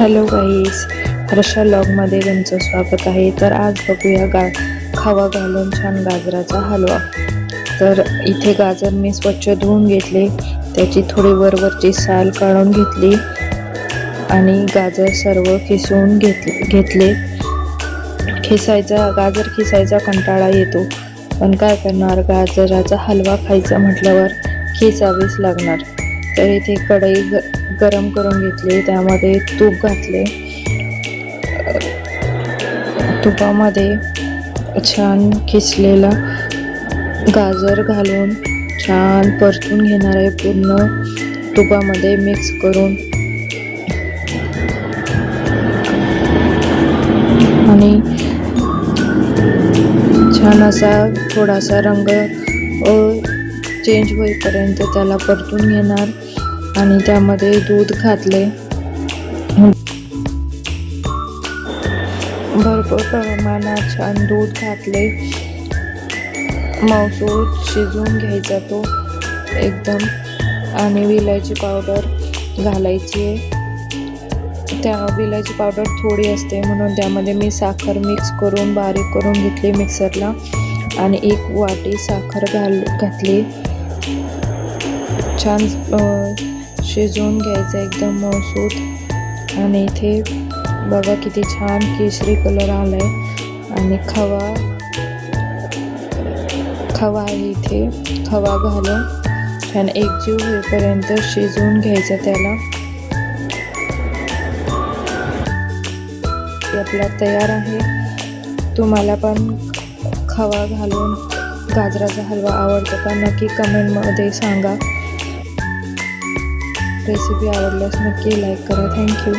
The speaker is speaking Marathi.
हॅलो गाईस हर्षा लॉगमध्ये तुमचं स्वागत आहे. तर आज बघूया गा खावा घालून छान गाजराचा हलवा. तर इथे गाजर मी स्वच्छ धुवून घेतले. त्याची थोडी वरवरची साल काढून घेतली आणि गाजर सर्व खिसवून घेतले घेतले. खिसायचा गाजर खिसायचा कंटाळा येतो. पण काय करणार? गाजराचा हलवा खायचा म्हटल्यावर खिसावीच लागणार. तर इथे कढई ग गरम करून घेतली त्यामध्ये तूप घातले. तुपामध्ये छान किसलेला गाजर घालून छान परतून घेणार आहे पूर्ण तुपामध्ये मिक्स करून. आणि छान असा थोडासा रंग चेंज होईपर्यंत त्याला परतून घेणार आणि त्यामध्ये दूध घातले. भरपूर प्रमाणात छान दूध घातले. मौसूद शिजवून घ्यायचा तो एकदम आणि विलायची पावडर घालायची. आहे त्या विलायची पावडर थोडी असते म्हणून त्यामध्ये मी साखर मिक्स करून बारीक करून घेतली मिक्सरला आणि एक वाटी साखर घाल घातली. छान शिजवून घ्यायचं एकदम मौसूद आणि इथे बघा किती छान केशरी कलर आलाय. आणि खवा खवा आहे इथे. खवा घालून छान एकजीव होईपर्यंत शिजवून घ्यायचं त्याला. आपला तयार आहे. तुम्हाला पण खवा घालून गाजराचा हलवा आवडतो का? नक्की कमेंटमध्ये सांगा. रेसिपी आवडल्यास नक्की लाईक करा. थँक्यू